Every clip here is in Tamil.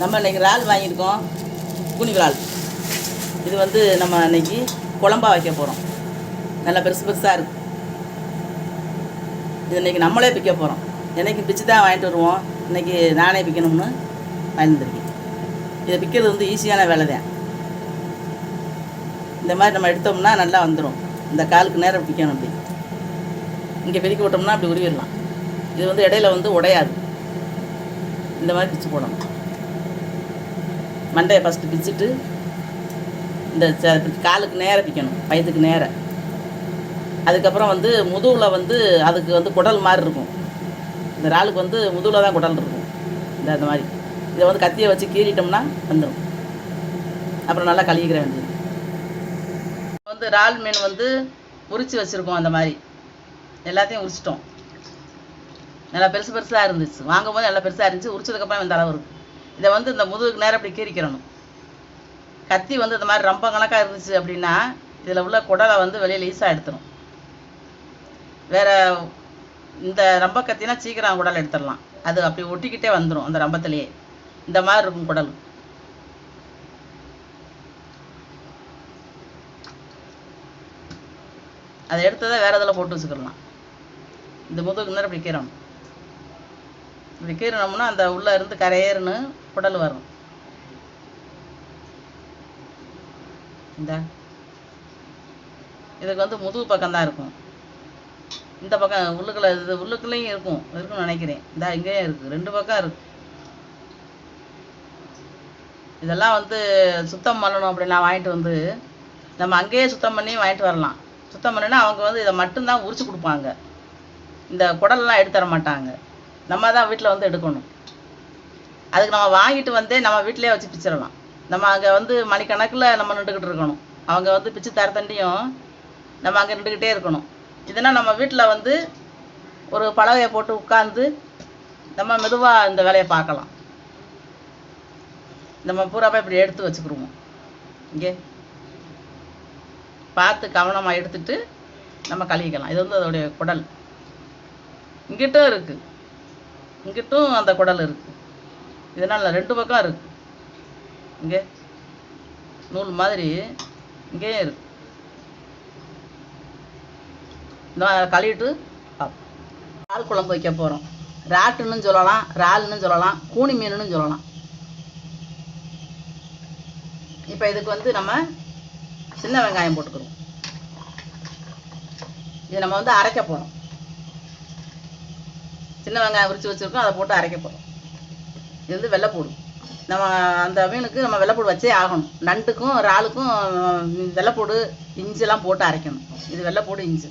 நம்ம இன்னைக்கு இறால் வாங்கியிருக்கோம். கூனி இறால். இது வந்து நம்ம இன்றைக்கி குழம்பா வைக்க போகிறோம் நல்லா பெருசு பெருசாக இருக்கும் இது இன்றைக்கி நம்மளே பிக்க போகிறோம் என்றைக்கு பிச்சு தான் வாங்கிட்டு வருவோம். இன்னைக்கு நானே பிக்கணும்னு வாங்கியிருக்கேன் இதை பிக்கிறது வந்து ஈஸியான வேலை தான் இந்த மாதிரி நம்ம எடுத்தோம்னா நல்லா வந்துடும் இந்த காலுக்கு நேரம் பிக்கணும் அப்படி. இங்கே பெருக்கி விட்டோம்னா அப்படி உருவிடலாம். இது வந்து இடையில வந்து உடையாது. இந்த மாதிரி பிச்சு போடணும். மண்டையை ஃபஸ்ட்டு பிச்சுட்டு இந்த காலுக்கு நேராக பிக்கணும் வயதுக்கு நேர. அதுக்கப்புறம் வந்து முதுகில் வந்து அதுக்கு வந்து குடல் மாதிரி இருக்கும். இந்த இறாலுக்கு வந்து முதுகில் தான் குடல் இருக்கும். இந்த அந்த மாதிரி. இதை வந்து கத்தியை வச்சு கீறிட்டோம்னா வந்துடும் அப்புறம் நல்லா கழுவிக்கிற வேண்டியது. வந்து இறால் மீன் வந்து உரிச்சு வச்சுருக்கோம் அந்த மாதிரி. எல்லாத்தையும் உரிச்சிட்டோம் நல்லா பெருசு பெருசாக இருந்துச்சு. வாங்கும் போது நல்லா பெருசாக இருந்துச்சு. உரிச்சதுக்கப்புறம் இந்த அளவு இருக்கும் இதை வந்து இந்த முதுகுக்கு நேரம் இப்படி கீறிக்கிறணும் கத்தி வந்து இந்த மாதிரி ரொம்ப கணக்காக இருந்துச்சு அப்படின்னா இதில் உள்ள குடலை வந்து வெளியில் ஈஸாக எடுத்துடும் வேறு இந்த ரம்ப கத்தினா சீக்கிரம் குடல் எடுத்துடலாம். அது அப்படி ஒட்டிக்கிட்டே வந்துடும் அந்த ரம்பத்திலேயே. இந்த மாதிரி இருக்கும் குடல். அதை எடுத்ததை வேறு இதில் போட்டு வச்சுக்கிடலாம். இந்த முதுகு நேரம் இப்படி கீறணும். இப்படி கீறினோம்னா அந்த உள்ளே இருந்து கரையேறுன்னு குடல் வரும். இந்த. இதுக்கு வந்து முதுகு பக்கம் தான் இருக்கும். இந்த பக்கம் உள்ளுக்குள்ள இது உள்ளுக்குள்ளேயும் இருக்கும். இருக்குன்னு நினைக்கிறேன். இந்த இங்கேயும் இருக்கு. ரெண்டு பக்கம் இருக்கு. இதெல்லாம் வந்து சுத்தம் பண்ணணும் அப்படின்னா வாங்கிட்டு வந்து நம்ம அங்கேயே சுத்தம் பண்ணி வாங்கிட்டு வரலாம். சுத்தம் பண்ணினா அவங்க வந்து இதை மட்டும்தான் உரிச்சு கொடுப்பாங்க. இந்த குடல்லாம் எடுத்து தர மாட்டாங்க. நம்ம தான் வீட்டில் வந்து எடுக்கணும். அதுக்கு நம்ம வாங்கிட்டு வந்து நம்ம வீட்டிலேயே வச்சு பிச்சிடலாம். நம்ம அங்கே வந்து மணிக்கணக்கில் நம்ம நின்றுக்கிட்டு இருக்கணும். அவங்க வந்து பிச்சு தர தண்டியும் நம்ம அங்கே நின்றுக்கிட்டே இருக்கணும். இதனால் நம்ம வீட்டில் வந்து ஒரு பலகையை போட்டு உட்காந்து நம்ம மெதுவாக இந்த வேலையை பார்க்கலாம். நம்ம பூராப்பா இப்படி எடுத்து வச்சுக்கிடுவோம். இங்கே பார்த்து கவனமாக எடுத்துட்டு நம்ம கழுவிக்கலாம். இது வந்து அதோடைய குடல். இங்கிட்டும் இருக்குது இங்கிட்டும் அந்த குடல் இருக்குது இதனால ரெண்டு பக்கம் இருக்கு. இங்கே நூல் மாதிரி இங்கேயும் இருக்கு. கழுவிட்டு இறால் குழம்பு வைக்க போகிறோம் ராட்டுன்னு சொல்லலாம் இறால்னு சொல்லலாம் கூனி மீனுன்னு சொல்லலாம். இப்போ இதுக்கு வந்து நம்ம சின்ன வெங்காயம் போட்டுக்கிறோம். இது நம்ம வந்து அரைக்க போகிறோம் சின்ன வெங்காயம் உரிச்சு வச்சுருக்கோம் அதை போட்டு அரைக்க போகிறோம் இது வந்து வெள்ளைப்பூடு நம்ம அந்த மீனுக்கு நம்ம வெள்ளைப்பூடு வச்சே ஆகணும். நண்டுக்கும் இறாலுக்கும் வெள்ளைப்பூடு இஞ்சிலாம் போட்டு அரைக்கணும். இது வெள்ளைப்பூடு இஞ்சி.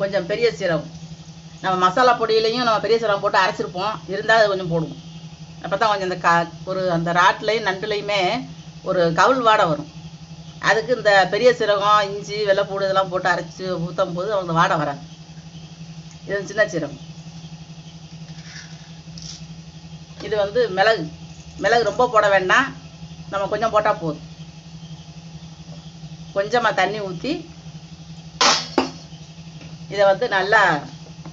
கொஞ்சம் பெரிய சீரகம். நம்ம மசாலா பொடியிலையும் நம்ம பெரிய சீரகம் போட்டு அரைச்சிருப்போம். இருந்தால் அது கொஞ்சம் போடுவோம். அப்போ தான் கொஞ்சம் இந்த கா ஒரு அந்த ராட்லையும் நண்டுலையுமே ஒரு கவுள் வாடை வரும். அதுக்கு இந்த பெரிய சீரகம் இஞ்சி வெள்ளைப்பூடு இதெல்லாம் போட்டு அரைச்சி ஊற்றும் போது அவங்க வாடை வராது. இது சின்ன சீரகம். இது வந்து மிளகு. மிளகு ரொம்ப போட வேண்டாம் நம்ம கொஞ்சம் போட்டால் போதும். கொஞ்சமாக தண்ணி ஊற்றி இதை வந்து நல்லா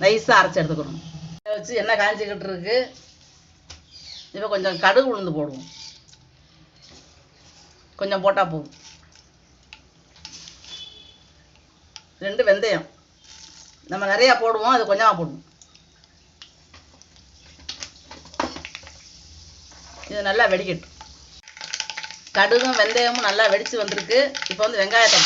நைஸாக அரைச்சி எடுத்துக்கணும். இதை வச்சு என்ன காய்ச்சிக்கிட்டு இருக்கு. இப்போ கொஞ்சம் கடுகு உளுந்து போடுவோம். கொஞ்சம் போட்டால் போதும். ரெண்டு வெந்தயம். நம்ம நிறையா போடுவோம் அது கொஞ்சமாக போடுவோம் இது நல்லா வெடிக்கட்டும். கடுகும் வெந்தயமும் நல்லா வெடிச்சு வந்திருக்கு. இப்போ வந்து வெங்காயத்தை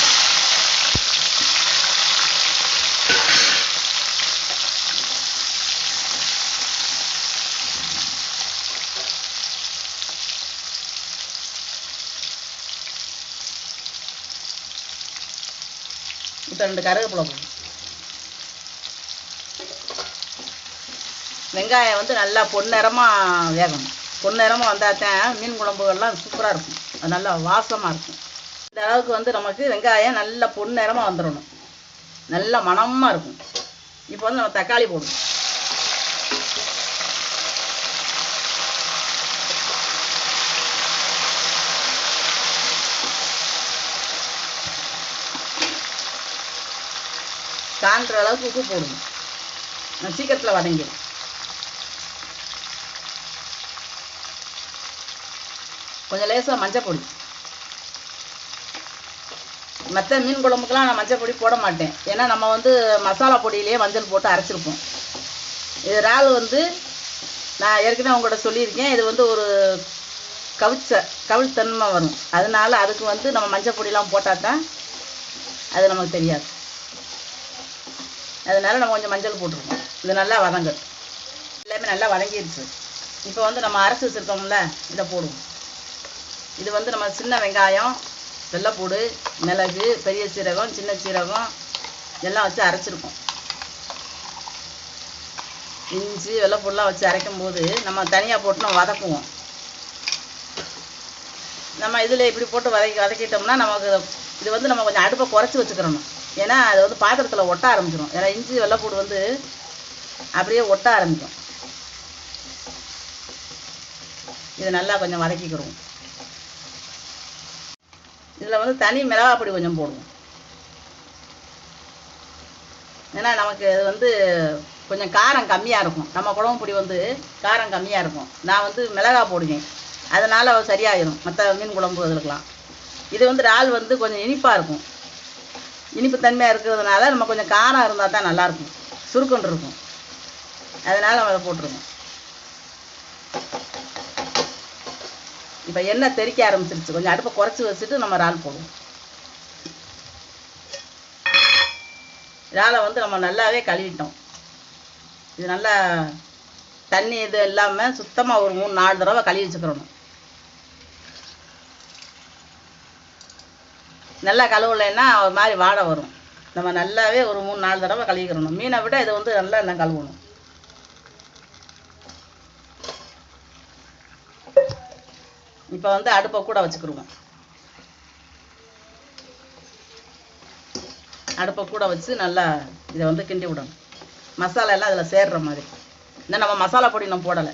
இப்போ ரெண்டு கருவேப்பிலை வெங்காயம் வந்து நல்லா பொன்னிறமாக வேகணும். பொன்னேரமாக வந்தால் தான் மீன் குழம்புகள்லாம் சூப்பராக இருக்கும். அது நல்லா வாசமாக இருக்கும். இந்த அளவுக்கு வந்து நமக்கு வெங்காயம் நல்லா பொன்னேரமாக வந்துடணும் நல்ல மணமாக இருக்கும். இப்போ வந்து நம்ம தக்காளி போடணும். காண்ற அளவுக்கு உப்பு போடணும். நான் சீக்கிரத்தில் வதங்கிடும். கொஞ்சம் லேசாக மஞ்சள் பொடி. மற்ற மீன் குழம்புக்கெலாம் நான் மஞ்சள் பொடி போட மாட்டேன். ஏன்னா நம்ம வந்து மசாலா பொடியிலேயே மஞ்சள் போட்டு அரைச்சிருப்போம். இது இறால் வந்து நான் ஏற்கனவே உங்கள்கிட்ட சொல்லியிருக்கேன். இது வந்து ஒரு கவிச்ச கவிழ்த்தன்மை வரும். அதனால அதுக்கு வந்து நம்ம மஞ்சள் பொடிலாம் போட்டால் தான் அது நமக்கு தெரியாது. அதனால நம்ம கொஞ்சம் மஞ்சள் போட்டிருக்கோம். இது நல்லா வதங்கு எல்லாமே நல்லா வதங்கிடுச்சு இப்போ வந்து நம்ம அரைச்சி வச்சுருக்கோம்ல இதை போடுவோம். இது வந்து நம்ம சின்ன வெங்காயம் வெள்ளைப்பூடு மிளகு பெரிய சீரகம் சின்ன சீரகம் எல்லாம் வச்சு அரைச்சிருக்கோம். இஞ்சி வெள்ளைப்பூடெலாம் வச்சு அரைக்கும் போது நம்ம தனியாக போட்டு நம்ம வதக்குவோம். நம்ம இதில் இப்படி போட்டு வதக்கி வதக்கிட்டோம்னா நமக்கு இது வந்து நம்ம கொஞ்சம் அடுப்பை குறைச்சி வச்சுக்கிறணும். ஏன்னா அது வந்து பாத்திரத்தில் ஒட்ட ஆரம்பிச்சிடும் ஏன்னா இஞ்சி வெள்ளைப்பூடு வந்து அப்படியே ஒட்ட ஆரம்பிக்கும். இது நல்லா கொஞ்சம் வதக்கிக்கிறோம். இதில் வந்து தனி மிளகா பொடி கொஞ்சம் போடுவோம். ஏன்னா நமக்கு இது வந்து கொஞ்சம் காரம் கம்மியாக இருக்கும். நம்ம குழம்பு பொடி வந்து காரம் கம்மியாக இருக்கும். நான் வந்து மிளகா போடுவேன். அதனால் சரியாயிடும் மற்ற மீன் குழம்பு இதுக்கெலாம் இது வந்து இறால் வந்து கொஞ்சம் இனிப்பாக இருக்கும். இனிப்பு தன்மையாக இருக்கிறதுனால நம்ம கொஞ்சம் காரம் இருந்தால் தான் நல்லாயிருக்கும் சுருக்குன்னு இருக்கும். அதனால் நம்ம அதை போட்டுருவோம். இப்போ எண்ணெய் தெறிக்க ஆரம்பிச்சிருச்சு. கொஞ்சம் அடுப்பை குறைச்சி வச்சுட்டு நம்ம இறால் போடுவோம். இறாலை வந்து நம்ம நல்லாவே கழுவிட்டோம். இது நல்லா தண்ணி இது இல்லாமல் சுத்தமாக ஒரு மூணு நாலு தடவை கழுவி வச்சுக்கிறணும். நல்லா கழுவலைன்னா ஒரு மாதிரி வாடை வரும். நம்ம நல்லாவே ஒரு மூணு நாலு தடவை கழுவிக்கிறணும். மீனை விட இதை வந்து நல்லா என்ன கழுவணும். இப்போ வந்து அடுப்பை கூட வச்சுக்கிடுவோம் அடுப்பை கூட வச்சு நல்லா இதை வந்து கிண்டி விடணும். மசாலா எல்லாம் அதில் சேர்ற மாதிரி. இந்த நம்ம மசாலா பொடி நம்ம போடலை.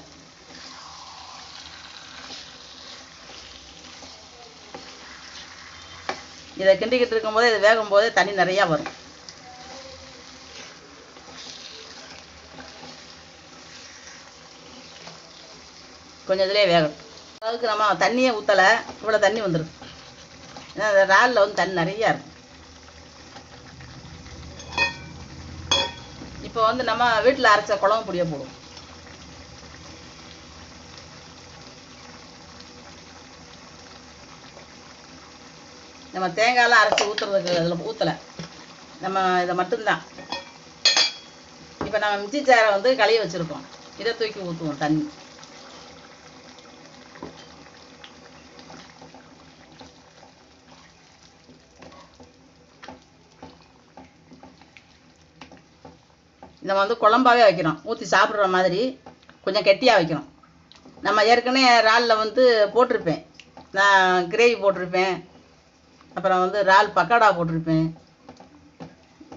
இதை கிண்டிக்கிட்டு இருக்கும்போதே இது வேகும் போதே தண்ணி நிறையா வரும். கொஞ்சம் இதுலேயே வேகணும் அளவுக்கு நம்ம தண்ணியே ஊற்றலை இவ்வளோ தண்ணி வந்துடும் ஏன்னா அந்த வந்து தண்ணி நிறையா இருக்கும் இப்போ வந்து நம்ம வீட்டில் அரைச்ச குழம்பு பொடியை போடுவோம். நம்ம தேங்காயெல்லாம் அரைச்சி ஊற்றுறதுக்கு அதில் ஊற்றலை நம்ம இதை மட்டும்தான். இப்போ நம்ம மிச்சி சேரை வந்து களைய வச்சுருக்கோம். இதை தூக்கி ஊற்றுவோம் தண்ணி. நம்ம வந்து குழம்பாகவே வைக்கிறோம் ஊற்றி சாப்பிட்ற மாதிரி கொஞ்சம் கெட்டியாக வைக்கிறோம் நம்ம ஏற்கனவே இறாலில் வந்து போட்டிருப்பேன். நான் கிரேவி போட்டிருப்பேன். அப்புறம் வந்து இறால் பக்கோடா போட்டிருப்பேன்.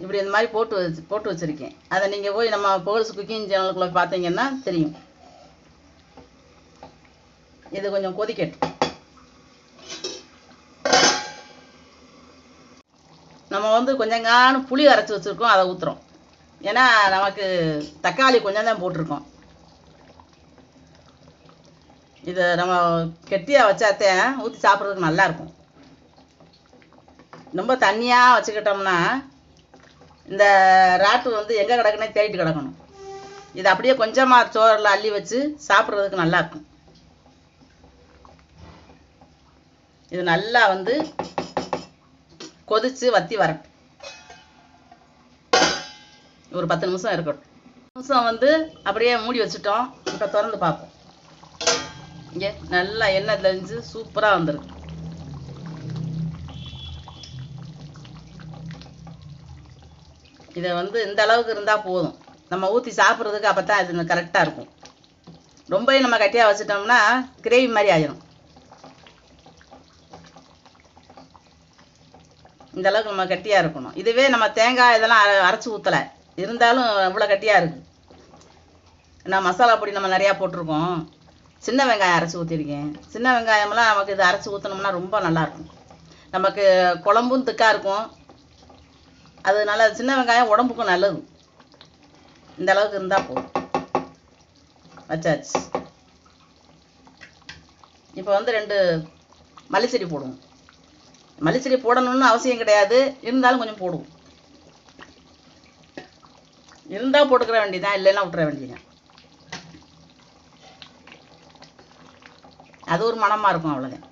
இப்படி இந்த மாதிரி போட்டு வச்சு போட்டு வச்சுருக்கேன். அதை நீங்கள் போய் நம்ம போல்ஸ் குக்கிங் சேனலுக்குள்ளே பார்த்தீங்கன்னா தெரியும். இது கொஞ்சம் கொதிக்கட்டும். நம்ம வந்து கொஞ்சங்கான புளி அரைச்சி வச்சுருக்கோம். அதை ஊற்றுறோம் ஏன்னா நமக்கு தக்காளி கொஞ்சம் தான் போட்டிருக்கோம். இதை நம்ம கெட்டியாக வச்சாத்தேன் ஊற்றி சாப்பிட்றதுக்கு நல்லாயிருக்கும் ரொம்ப தண்ணியாக வச்சுக்கிட்டோம்னா இந்த ராட்டு வந்து எங்கே கிடக்குனே தேடிட்டு கிடக்கணும். இது அப்படியே கொஞ்சமாக சோறில் அள்ளி வச்சு சாப்பிட்றதுக்கு நல்லாயிருக்கும் இது நல்லா வந்து கொதித்து வத்தி வரட்டும். ஒரு பத்து நிமிஷம் இருக்கட்டும். நிமிஷம் வந்து அப்படியே மூடி வச்சுட்டோம். இப்போ திறந்து பார்ப்போம். இங்கே நல்லா எண்ணெய் தெளிஞ்சு சூப்பராக வந்துருக்கு. இதை வந்து இந்த அளவுக்கு இருந்தால் போதும். நம்ம ஊற்றி சாப்பிட்றதுக்கு அப்போ தான் இது கரெக்டாக இருக்கும். ரொம்பவே நம்ம கட்டியாக வச்சுட்டோம்னா கிரேவி மாதிரி ஆயிரும். இந்த அளவுக்கு நம்ம கட்டியாக இருக்கணும். இதுவே நம்ம தேங்காய் இதெல்லாம் அரைச்சி ஊற்றலை இருந்தாலும் இவ்வளோ கட்டியாக இருக்குது நான் மசாலா பொடி நம்ம நிறையா போட்டிருக்கோம். சின்ன வெங்காயம் அரைச்சி ஊற்றிருக்கேன் சின்ன வெங்காயமெல்லாம் நமக்கு இது அரைச்சி ஊற்றினோம்னா ரொம்ப நல்லாயிருக்கும் நமக்கு குழம்பும் திக்காக இருக்கும். அதனால சின்ன வெங்காயம் உடம்புக்கும் நல்லது. இந்த அளவுக்கு இருந்தால் போதும். வச்சாச்சு. இப்போ வந்து ரெண்டு மல்லிச்செடி போடுவோம். மல்லிச்செடி போடணும்னு அவசியம் கிடையாது. இருந்தாலும் கொஞ்சம் போடுவோம். இருந்தால் போட்டுக்கிற வேண்டியதான் இல்லைன்னா விட்டுற வேண்டியதான் அது ஒரு மனமாக இருக்கும் அவ்வளோதான்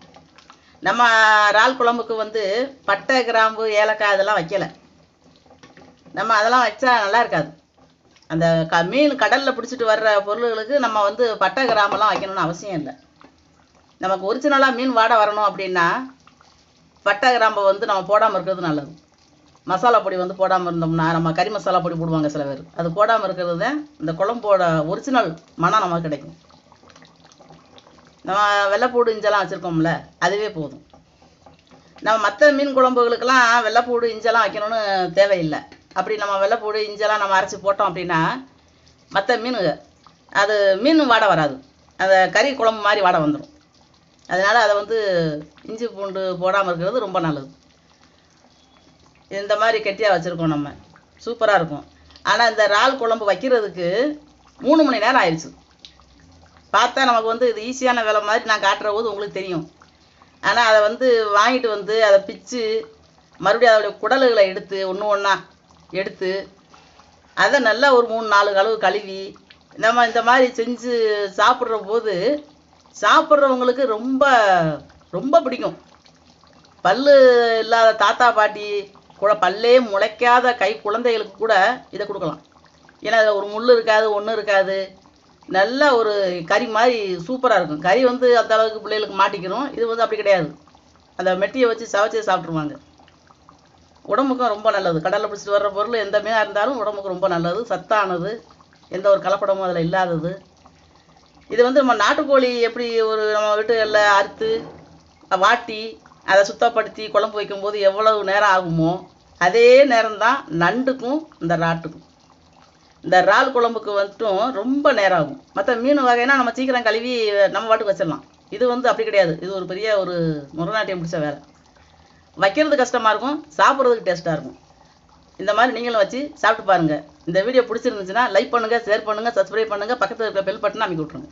நம்ம இறால் குழம்புக்கு வந்து பட்டை கிராம்பு ஏலக்காய் அதெல்லாம் வைக்கலை. நம்ம அதெல்லாம் வச்சா நல்லா இருக்காது. அந்த க மீன் கடலில் பிடிச்சிட்டு வர்ற பொருள்களுக்கு நம்ம வந்து பட்டை கிராம்பெல்லாம் வைக்கணும்னு அவசியம் இல்லை. நமக்கு ஒரிஜினலாக மீன் வாட வரணும் அப்படின்னா பட்டை கிராம்பை வந்து நம்ம போடாமல் இருக்கிறது நல்லது. மசாலா பொடி வந்து போடாமல் இருந்தோம்னா நம்ம கறி மசாலா பொடி போடுவாங்க சில பேர். அது போடாமல் இருக்கிறது தான் இந்த குழம்போட ஒரிஜினல் மனம் நமக்கு கிடைக்கும். நம்ம வெள்ளைப்பூடு இஞ்செல்லாம் வச்சுருக்கோம்ல அதுவே போதும். நம்ம மற்ற மீன் குழம்புகளுக்கெல்லாம் வெள்ளைப்பூடு இஞ்செல்லாம் வைக்கணும்னு தேவையில்லை. அப்படி நம்ம வெள்ளைப்பூடு இஞ்செல்லாம் நம்ம அரைச்சி போட்டோம் அப்படின்னா மற்ற மீன் அது மீன் வாடை வராது. அந்த கறி குழம்பு மாதிரி வாடை வந்துடும் அதனால் அதை வந்து இஞ்சி பூண்டு போடாமல் இருக்கிறது ரொம்ப நல்லது. இந்த மாதிரி கெட்டியாக வச்சுருக்கோம் நம்ம. சூப்பராக இருக்கும். ஆனால் இந்த இறால் குழம்பு வைக்கிறதுக்கு மூணு மணி நேரம் ஆயிடுச்சு. பார்த்தா நமக்கு வந்து இது ஈஸியான வேலை மாதிரி நான் காட்டுற போது உங்களுக்கு தெரியும். ஆனால் அதை வந்து வாங்கிட்டு வந்து அதை பிச்சு மறுபடியும் அதோடைய குடல்களை எடுத்து ஒன்று ஒன்றா எடுத்து அதை நல்லா ஒரு மூணு நாலு கழுவு கழுவி நம்ம இந்த மாதிரி செஞ்சு சாப்பிட்ற போது சாப்பிட்றவங்களுக்கு ரொம்ப ரொம்ப பிடிக்கும். பல்லு இல்லாத தாத்தா பாட்டி கூட பல்லே முளைக்காத கை குழந்தைகளுக்கு கூட இதை கொடுக்கலாம். ஏன்னா அதில் ஒரு முள் இருக்காது ஒன்றும் இருக்காது. நல்ல ஒரு கறி மாதிரி சூப்பராக இருக்கும். கறி வந்து அந்த அளவுக்கு பிள்ளைகளுக்கு மாட்டிக்கிறோம் இது வந்து அப்படி கிடையாது. அந்த மெட்டியை வச்சு சவைச்சு சாப்பிட்ருவாங்க உடம்புக்கும் ரொம்ப நல்லது. கடலில் பிடிச்சிட்டு வர்ற பொருள் எந்த மீனாக இருந்தாலும் உடம்புக்கு ரொம்ப நல்லது. சத்தானது. எந்த ஒரு கலப்படமும் அதில் இல்லாதது. இது வந்து நம்ம நாட்டுக்கோழி எப்படி ஒரு நம்ம வீட்டுகளில் அறுத்து வாட்டி அதை சுத்தப்படுத்தி குழம்பு வைக்கும்போது எவ்வளவு நேரம் ஆகுமோ அதே நேரம்தான் நண்டுக்கும் இந்த ராட்டுக்கும். இந்த இறால் குழம்புக்கு மட்டும் ரொம்ப நேரம் ஆகும். மற்ற மீன் வகைனா நம்ம சீக்கிரம் கழுவி நம்ம வாட்டுக்கு வச்சிடலாம். இது வந்து அப்படி கிடையாது. இது ஒரு பெரிய ஒரு முரநாட்டியம் பிடிச்ச வேலை. வைக்கிறது கஷ்டமாக இருக்கும் சாப்பிட்றதுக்கு டேஸ்ட்டாக இருக்கும். இந்த மாதிரி நீங்களும் வச்சு சாப்பிட்டு பாருங்கள் இந்த வீடியோ பிடிச்சிருந்துச்சுன்னா லைக் பண்ணுங்கள் ஷேர் பண்ணுங்கள் சப்ஸ்கிரைப் பண்ணுங்கள் பக்கத்தில் இருக்கிற பெல் பட்டனை அமைக்கி விட்ருங்க